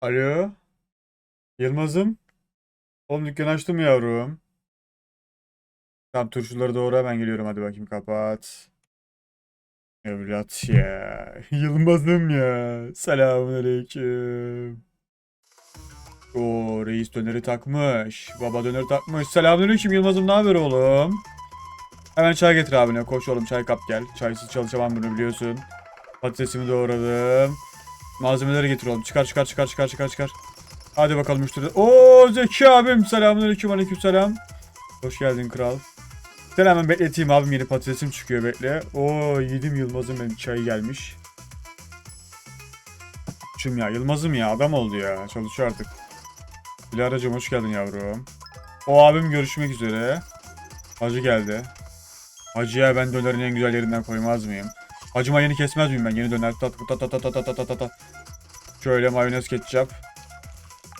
Alo. Yılmaz'ım. Oğlum dükkanı açtım yavrum. Tamam turşuları doğru hemen geliyorum hadi bakayım kapat. Evlat ya. Yılmaz'ım ya. Selamünaleyküm. Oo reis döneri takmış. Baba döneri takmış. Selamünaleyküm Yılmaz'ım ne haber oğlum? Hemen çay getir abine. Koş oğlum çay kap gel. Çaysız çalışamam bunu biliyorsun. Patatesimi doğradım. Malzemeleri getir oğlum. Çıkar çıkar çıkar çıkar çıkar çıkar. Hadi bakalım müşteri. Oo Zeki abim. Selamünaleyküm aleyküm selam. Hoş geldin kral. Sen hemen bekleteyim abim yeni patatesim çıkıyor bekle. Oo yedim Yılmaz'ım benim çayı gelmiş. Şum ya Yılmaz'ım ya adam oldu ya. Çalışıyor artık. Bilaracığım hoş geldin yavrum. O abim görüşmek üzere. Hacı geldi. Hacıya ben dönerin en güzel yerinden koymaz mıyım? Hacıma yeni kesmez miyim ben? Yeni döner. Tat tat tat tat tat tat tat tat. Şöyle mayonez ketçap.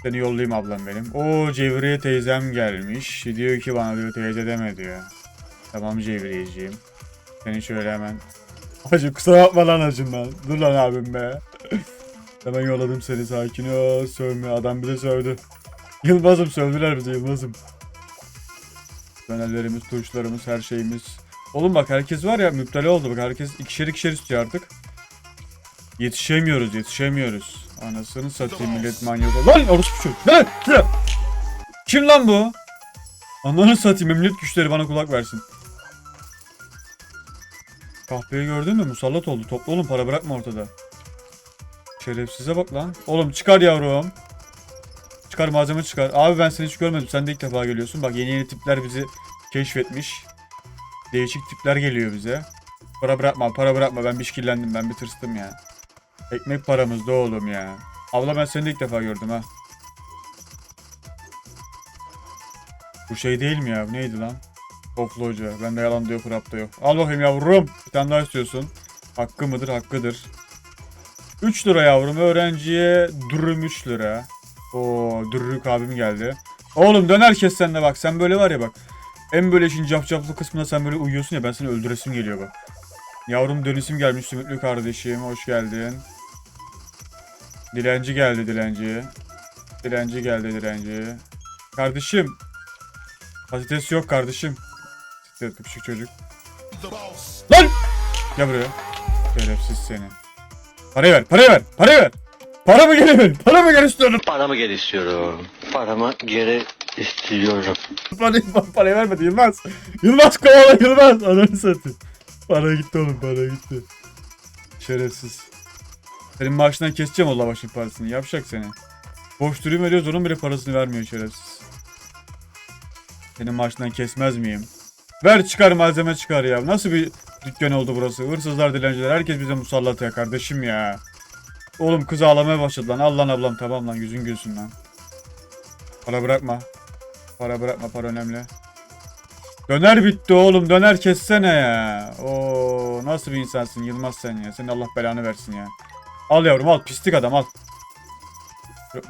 Seni yollayayım ablam benim. Oo Cevriye teyzem gelmiş. Diyor ki bana diyor teyze deme diyor. Tamam Cevriyeciğim. Seni şöyle hemen. Hacı kusura bakma lan hacım ben. Dur lan abim be. hemen yolladım seni sakin ol. Sövme adam bize sövdü. Yılmaz'ım sövdüler bize Yılmaz'ım. Dönerlerimiz, turşularımız, her şeyimiz. Oğlum bak herkes var ya müptela oldu bak herkes ikişer ikişer istiyor artık. Yetişemiyoruz yetişemiyoruz. Anasını satayım millet manyak. Lan orospu çocuk. Lan! Lan! Kim lan bu? Ananı satayım emniyet güçleri bana kulak versin. Kahpeyi gördün mü? Musallat oldu. Topla oğlum para bırakma ortada. Şerefsize bak lan. Oğlum çıkar yavrum. Çıkar malzeme çıkar. Abi ben seni hiç görmedim. Sen de ilk defa geliyorsun. Bak yeni yeni tipler bizi keşfetmiş. Değişik tipler geliyor bize. Para bırakma, para bırakma. Ben bir ben bir tırstım ya. Ekmek paramızda oğlum ya. Abla ben seni de ilk defa gördüm ha. Bu şey değil mi ya? Neydi lan? Oflu hoca. Bende yalan diyor, Fırat'ta yok. Al bakayım yavrum. Bir tane daha istiyorsun. Hakkı mıdır? Hakkıdır. 3 lira yavrum. Öğrenciye durum 3 lira. Oo, dürrük abim geldi. Oğlum döner kes sen de bak. Sen böyle var ya bak. En böyle işin cafcaflı kısmında sen böyle uyuyorsun ya ben seni öldüresim geliyor bak. Yavrum dönüşüm gelmiş Sümüklü kardeşim hoş geldin. Dilenci geldi dilenci. Dilenci geldi dilenci. Kardeşim. Patates yok kardeşim. Siktir küçük çocuk. Lan! Gel buraya. Şerefsiz seni. Parayı ver, parayı ver, parayı ver. Para mı geri ver, para mı geri istiyorum. Paramı geri istiyorum. Paramı geri istiyorum. Parayı, parayı vermedi Yılmaz. Yılmaz kovala Yılmaz. Ananı satayım. Para gitti oğlum para gitti. Şerefsiz. Senin maaşından keseceğim o lavaşın parasını. Yapacak seni. Boş dürüm veriyoruz onun bile parasını vermiyor şerefsiz. Senin maaşından kesmez miyim? Ver çıkar malzeme çıkar ya. Nasıl bir dükkan oldu burası? Hırsızlar dilenciler. Herkes bize musallat ya kardeşim ya. Oğlum kız ağlamaya başladı lan. Al ablam tamam lan yüzün gülsün lan. Para bırakma. Para bırakma para önemli. Döner bitti oğlum döner kessene ya. Oo nasıl bir insansın Yılmaz sen ya. Senin Allah belanı versin ya. Al yavrum al pislik adam al.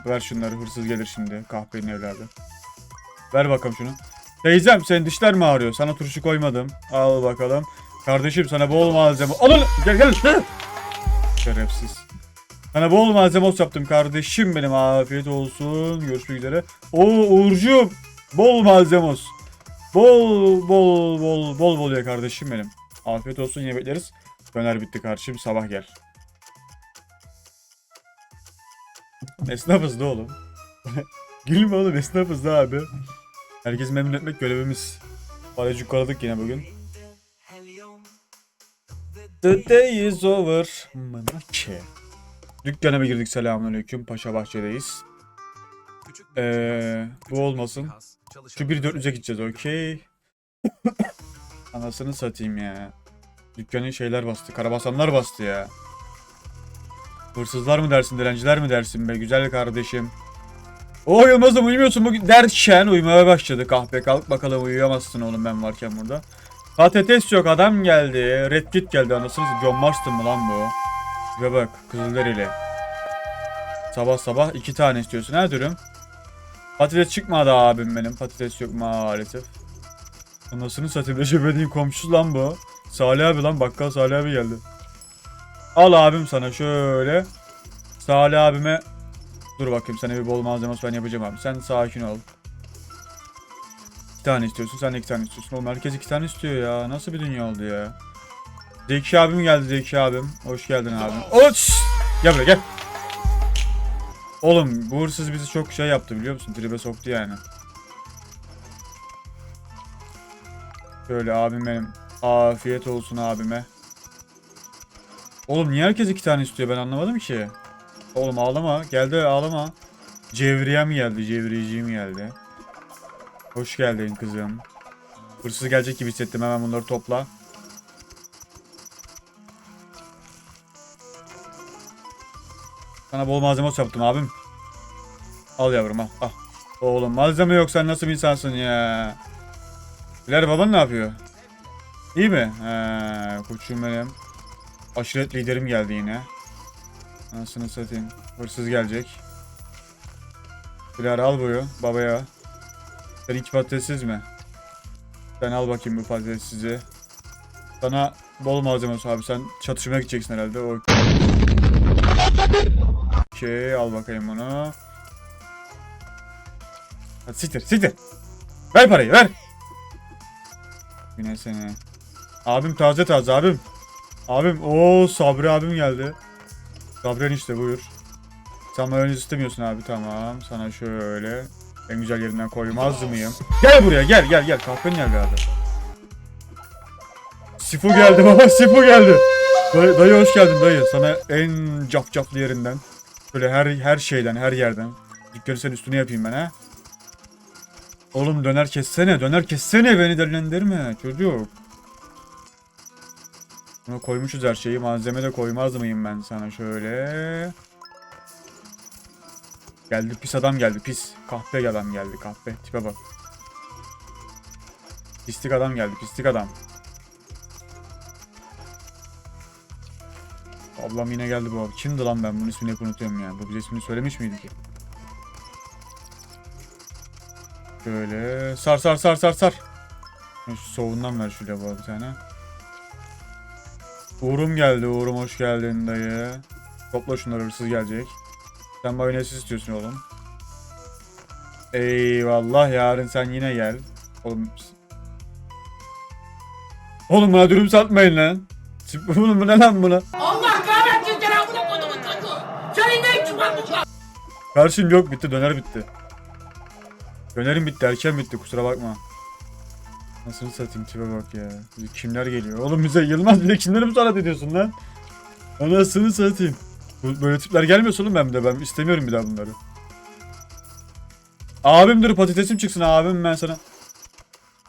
Ver- şunları hırsız gelir şimdi kahpenin evladı. Ver bakalım şunu. Teyzem senin dişler mi ağrıyor? Sana turşu koymadım. Al bakalım. Kardeşim sana bol malzeme. Alın gel gel. Şerefsiz. Sana bol malzeme olsun yaptım kardeşim benim afiyet olsun. Görüşmek üzere. Oo Uğurcuğum bol malzemos. Bol bol bol bol bol ya kardeşim benim. Afiyet olsun yine bekleriz. Döner bitti kardeşim sabah gel. Esnafız da oğlum. Gülme oğlum esnafız da abi. Herkesi memnun etmek görevimiz. Parayı yukarıladık yine bugün. The day is over. Manache. Dükkana mı girdik selamünaleyküm. Paşa Bahçe'deyiz. Ee, bu olmasın. Şu 1400'e gideceğiz okey. Anasını satayım ya. Dükkanın şeyler bastı. Karabasanlar bastı ya. Hırsızlar mı dersin, dilenciler mi dersin be güzel kardeşim. O Yılmaz'ım uyumuyorsun bugün derken uyumaya başladı kahpe. Kalk bakalım uyuyamazsın oğlum ben varken burada. Patates yok adam geldi. Red Kit geldi anasını. John Marston mı lan bu? Ve bak Kızılderili. Sabah sabah iki tane istiyorsun ha dürüm. Patates çıkmadı abim benim. Patates yok maalesef. Anasını satayım. Recep İvedik'in komşusu lan bu. Salih abi lan bakkal Salih abi geldi. Al abim sana şöyle. Salih abime Dur bakayım sana bir bol malzeme olsa ben yapacağım abi. Sen sakin ol. İki tane istiyorsun sen de iki tane istiyorsun. Oğlum herkes iki tane istiyor ya. Nasıl bir dünya oldu ya. Zeki abim geldi Zeki abim. Hoş geldin abim. Oç! Gel buraya gel. Oğlum bu hırsız bizi çok şey yaptı biliyor musun? Tribe soktu yani. Şöyle abim benim. Afiyet olsun abime. Oğlum niye herkes iki tane istiyor ben anlamadım ki. Oğlum ağlama. Geldi ağlama. Cevriyem geldi. Cevriyeciğim geldi. Hoş geldin kızım. Hırsız gelecek gibi hissettim. Hemen bunları topla. Sana bol malzeme yaptım abim. Al yavrum al. al. Oğlum malzeme yok sen nasıl bir insansın ya. Biler baban ne yapıyor? İyi mi? He, koçum benim. Aşiret liderim geldi yine. Anasını satayım. Hırsız gelecek. Biler al buyu babaya. Sen iki patatessiz mi? Sen al bakayım bu patatessizi. Sana bol malzeme olsun abi. Sen çatışmaya gideceksin herhalde. O... Okey al bakayım bunu. Hadi siktir siktir. Ver parayı ver. Yine seni. Abim taze taze abim. Abim o Sabri abim geldi. Sabri işte buyur. Sen mayonez istemiyorsun abi tamam. Sana şöyle en güzel yerinden koymaz mıyım? Gel buraya gel gel gel. Kahven geldi abi. Sifu geldi baba Sifu geldi. Dayı, dayı hoş geldin dayı. Sana en cafcaflı yerinden. Böyle her her şeyden her yerden. Dükkanı senin üstüne yapayım ben ha. Oğlum döner kessene döner kessene beni delilendirme çocuk. Buna koymuşuz her şeyi. Malzeme de koymaz mıyım ben sana şöyle. Geldi pis adam geldi pis. Kahpe adam geldi kahpe. Tipe bak. Pislik adam geldi pislik adam. Ablam yine geldi bu. Kimdi lan ben bunun ismini hep unutuyorum ya. Bu bize ismini söylemiş miydi ki? Şöyle sar sar sar sar sar. Şu soğundan ver şöyle bu bir tane. Uğur'um geldi. Uğur'um hoş geldin dayı. Topla şunları hırsız gelecek. Sen mayonezsiz istiyorsun oğlum. Eyvallah yarın sen yine gel. Oğlum. Oğlum bana dürüm satmayın lan. Oğlum bu ne lan buna? Allah kahretsin seni amına kodumun çocuğu. Senin ne işin var burada? Karşım yok bitti döner bitti. Dönerim bitti erken bitti kusura bakma. Nasıl satayım tipe bak ya. Kimler geliyor? Oğlum bize Yılmaz bir de kimleri musallat ediyorsun lan? Anasını satayım. Böyle tipler gelmiyorsa oğlum ben de ben istemiyorum bir daha bunları. Abim dur patatesim çıksın abim ben sana.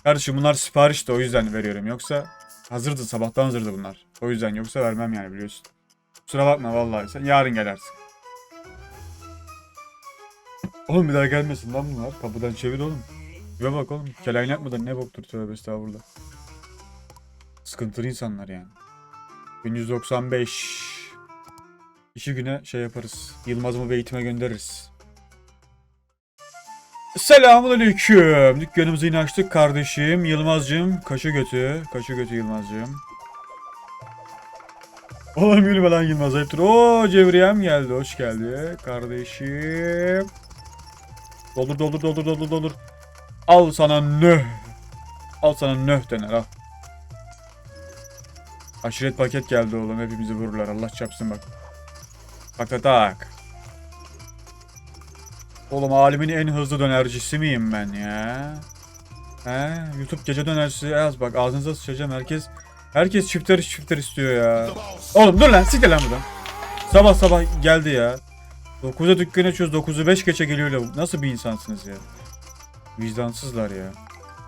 Kardeşim bunlar sipariş de o yüzden veriyorum. Yoksa hazırdı sabahtan hazırdı bunlar. O yüzden yoksa vermem yani biliyorsun. Kusura bakma vallahi sen yarın gel artık. Oğlum bir daha gelmesin lan bunlar. Kapıdan çevir oğlum. Ve bak oğlum. Kelaynak mıdır ne boktur tövbe estağfurullah. Sıkıntılı insanlar yani. 1195. İşi güne şey yaparız. Yılmaz'ımı bir eğitime göndeririz. Selamun aleyküm. Dükkanımızı yine açtık kardeşim. Yılmaz'cığım. Kaşı götü. Kaşı götü Yılmaz'cığım. Oğlum gülme lan Yılmaz ayıptır. Oo Cevriyem geldi. Hoş geldi. Kardeşim. Doldur doldur doldur doldur doldur. Al sana nöh. Al sana nöh dener al. Aşiret paket geldi oğlum. Hepimizi vururlar. Allah çapsın bak. Tak tak tak. Oğlum alemin en hızlı dönercisi miyim ben ya? He? YouTube gece dönercisi yaz bak ağzınıza sıçacağım herkes. Herkes çifter çifter istiyor ya. Oğlum dur lan siktir lan buradan. Sabah sabah geldi ya. 9'a dükkan açıyoruz 9'u 5 geçe geliyor. Nasıl bir insansınız ya? Vicdansızlar ya.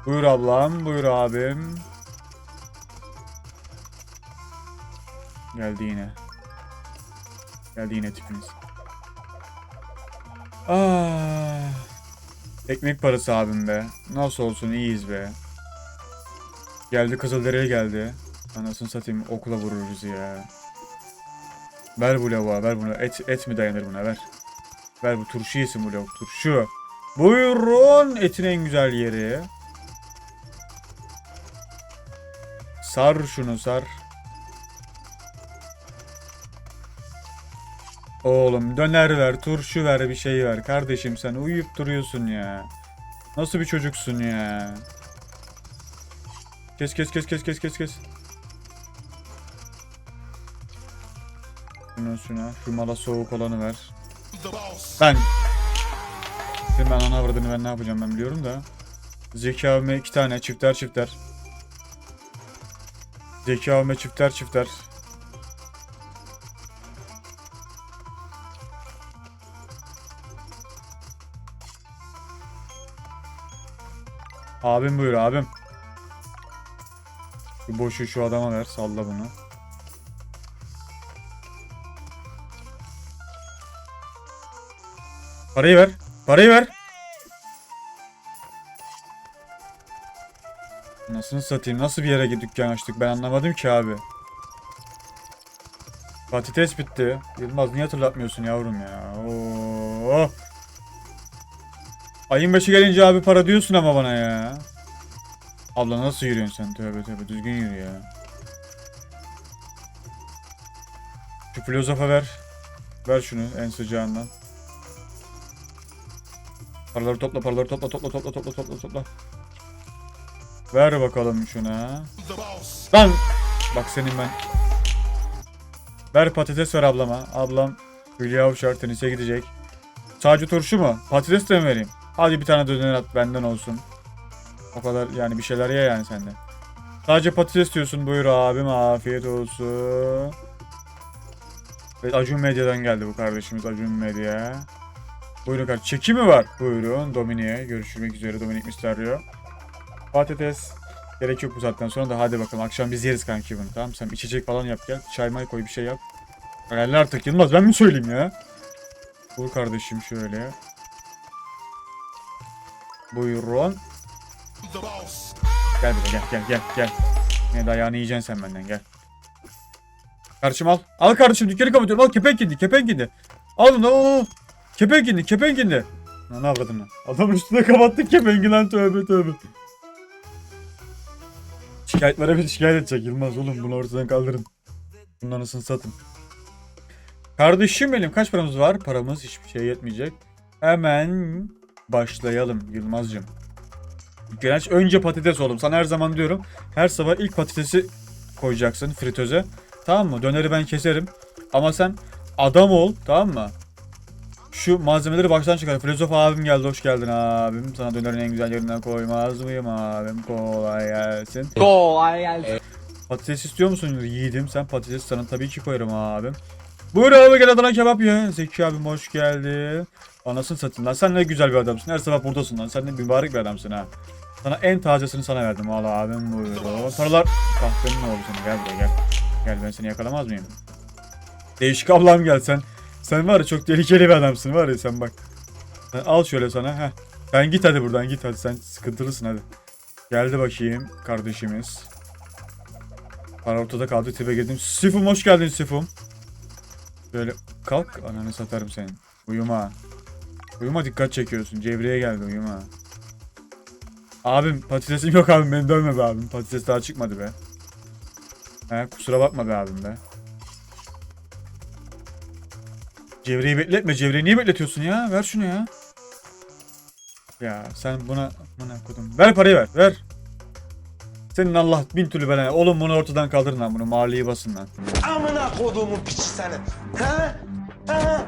Buyur ablam, buyur abim. Geldi yine. Geldi yine tipiniz. Ah. Ekmek parası abim be. Nasıl olsun iyiyiz be. Geldi Kızıldere'ye geldi. Anasını satayım okula vururuz ya. Ver bu lavuğa ver bunu. Et, et mi dayanır buna ver. Ver bu turşu yesin bu lavuk turşu. Buyurun etin en güzel yeri. Sar şunu sar. Oğlum döner ver, turşu ver, bir şey ver. Kardeşim sen uyuyup duruyorsun ya. Nasıl bir çocuksun ya? Kes kes kes kes kes kes kes. Şuna şuna. Şu mala soğuk olanı ver. Ben. Şimdi ben ana avradını ben ne yapacağım ben biliyorum da. Zeki abime iki tane çifter çifter. Zeki abime çifter çifter. Abim buyur abim. Şu boşu şu adama ver salla bunu. Parayı ver. Parayı ver. Nasıl satayım? Nasıl bir yere dükkan açtık? Ben anlamadım ki abi. Patates bitti. Yılmaz niye hatırlatmıyorsun yavrum ya? Oo. Ayın başı gelince abi para diyorsun ama bana ya. Abla nasıl yürüyorsun sen? Tövbe tövbe düzgün yürü ya. Şu filozofa ver. Ver şunu en sıcağından. Paraları topla, paraları topla, topla, topla, topla, topla, topla. Ver bakalım şuna. Lan! Bak senin ben. Ver patates ver ablama. Ablam Hülya Avşar tenise gidecek. Sadece turşu mu? Patates de mi vereyim? Hadi bir tane döner at benden olsun. O kadar yani bir şeyler ye yani sende. Sadece patates diyorsun buyur abim afiyet olsun. Evet Acun Medya'dan geldi bu kardeşimiz Acun Medya. Buyurun kardeşim. Çeki mi var? Buyurun Dominik'e. Görüşmek üzere Dominik Mysterio. Patates. Gerek yok bu saatten sonra da hadi bakalım akşam biz yeriz kanki bunu tamam Sen içecek falan yap gel. Çay may koy bir şey yap. Hayaller artık Yılmaz ben mi söyleyeyim ya? Buyur kardeşim şöyle. Buyurun. Gel buraya gel gel gel gel. Ne dayağını yiyeceksin sen benden gel. Kardeşim al. Al kardeşim dükkanı kapatıyorum. Al kepenk indi kepenk indi. Al al. al. Kepenk indi. Lan ne avradın lan? Adamın üstüne kapattık kepengi lan tövbe tövbe. Şikayetlere bir şikayet edecek Yılmaz oğlum bunu ortadan kaldırın. Bunun anasını satın. Kardeşim benim kaç paramız var? Paramız hiçbir şey yetmeyecek. Hemen başlayalım Yılmaz'cığım. Genç önce patates oğlum. Sana her zaman diyorum. Her sabah ilk patatesi koyacaksın fritöze. Tamam mı? Döneri ben keserim. Ama sen adam ol. Tamam mı? Şu malzemeleri baştan çıkar. Filozof abim geldi. Hoş geldin abim. Sana dönerin en güzel yerinden koymaz mıyım abim? Kolay gelsin. Kolay gelsin. Patates istiyor musun yiğidim? Sen patates sana tabii ki koyarım abim. Buyur abi gel Adana kebap ye. Zeki abim hoş geldin. Anasını satın lan. Sen ne güzel bir adamsın. Her sabah buradasın lan. Sen ne mübarek bir adamsın ha. Sana en tazesini sana verdim. Valla abim buyur. Paralar kahvenin oldu sana. Gel buraya gel. Gel ben seni yakalamaz mıyım? Değişik ablam gel sen. Sen var ya çok tehlikeli bir adamsın var ya sen bak. Al şöyle sana. Heh. Sen git hadi buradan git hadi sen sıkıntılısın hadi. Geldi bakayım kardeşimiz. Para ortada kaldı tipe girdim. Sifum hoş geldin Sifum. Böyle kalk ananı satarım senin. Uyuma. Uyuma dikkat çekiyorsun. Cevriye geldi uyuma. Abim patatesim yok abim beni dövme be abim. Patates daha çıkmadı be. He kusura bakma be abim be. Cevriye'yi bekletme. Cevriye'yi niye bekletiyorsun ya? Ver şunu ya. Ya sen buna buna kodum. Ver parayı ver. Ver. Senin Allah bin türlü bela. Oğlum bunu ortadan kaldırın lan bunu. Mahalleyi basın lan. Amına koduğumun piçi seni. He? He?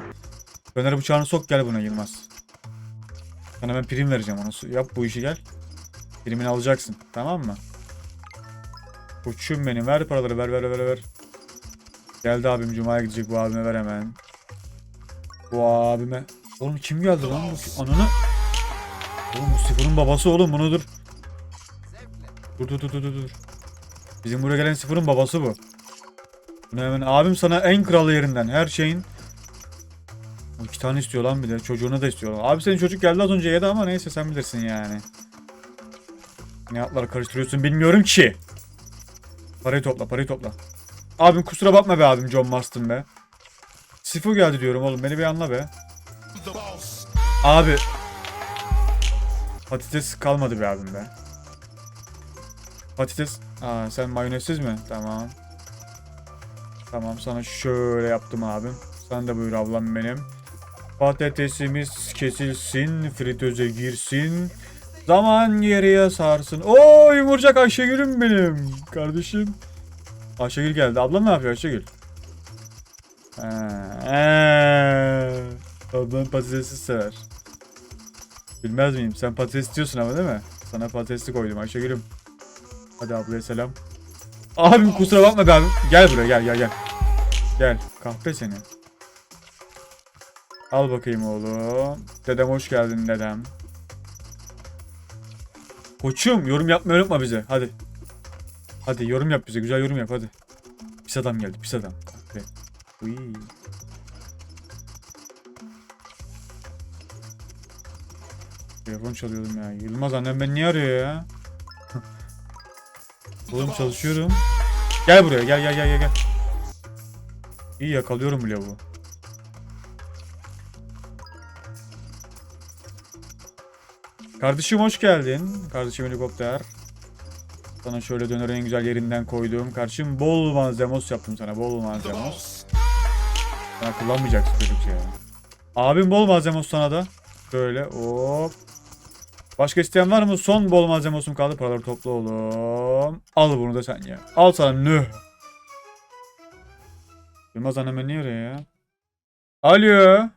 Döner bıçağını sok gel buna Yılmaz. Sana ben prim vereceğim onu. Yap bu işi gel. Primini alacaksın. Tamam mı? Uçum benim. Ver paraları ver ver ver ver. Geldi abim Cuma'ya gidecek bu abime ver hemen. Bu abime. Oğlum kim geldi lan bu? Ananı. Oğlum bu Sıfır'ın babası oğlum bunu dur. Dur dur dur dur dur. Bizim buraya gelen Sıfır'ın babası bu. Bunu hemen abim sana en kralı yerinden her şeyin o iki tane istiyor lan bir de. Çocuğuna da istiyor. Abi senin çocuk geldi az önce yedi ama neyse sen bilirsin yani. Ne atlar karıştırıyorsun bilmiyorum ki. Parayı topla parayı topla. Abim kusura bakma be abim John Marston be. Sifu geldi diyorum oğlum beni bir anla be. Abi. Patates kalmadı be abim be. Patates. Aa sen mayonezsiz mi? Tamam. Tamam sana şöyle yaptım abim. Sen de buyur ablam benim. Patatesimiz kesilsin, fritöze girsin. Zaman geriye sarsın. Oo yumurcak Ayşegül'üm benim. Kardeşim. Ayşegül geldi. Ablam ne yapıyor Ayşegül? Ha, ee, ablam patatesi sever. Bilmez miyim? Sen patates istiyorsun ama değil mi? Sana patatesli koydum Ayşegül'üm. Hadi ablaya selam. Abim kusura bakma be abim. Gel buraya gel gel gel. Gel. Kahpe seni. Al bakayım oğlum. Dedem hoş geldin dedem. Koçum yorum yapmayı unutma bize. Hadi. Hadi yorum yap bize. Güzel yorum yap hadi. Pis adam geldi pis adam. Kahpe. Uy. Telefon çalıyordum ya. Yılmaz annem beni niye arıyor ya? Oğlum çalışıyorum. Gel buraya gel gel gel gel. İyi yakalıyorum bile bu. Kardeşim hoş geldin. Kardeşim helikopter. Sana şöyle dönerin en güzel yerinden koydum. Kardeşim bol malzemos yaptım sana. Bol malzemos. Sana kullanmayacaksın çocuk ya. Abim bol malzemos sana da. Böyle hop. Başka isteyen var mı? Son bol malzemosum kaldı. Paraları topla oğlum. Al bunu da sen ya. Al sana nüh. Yılmaz niye arıyor ya? Alo.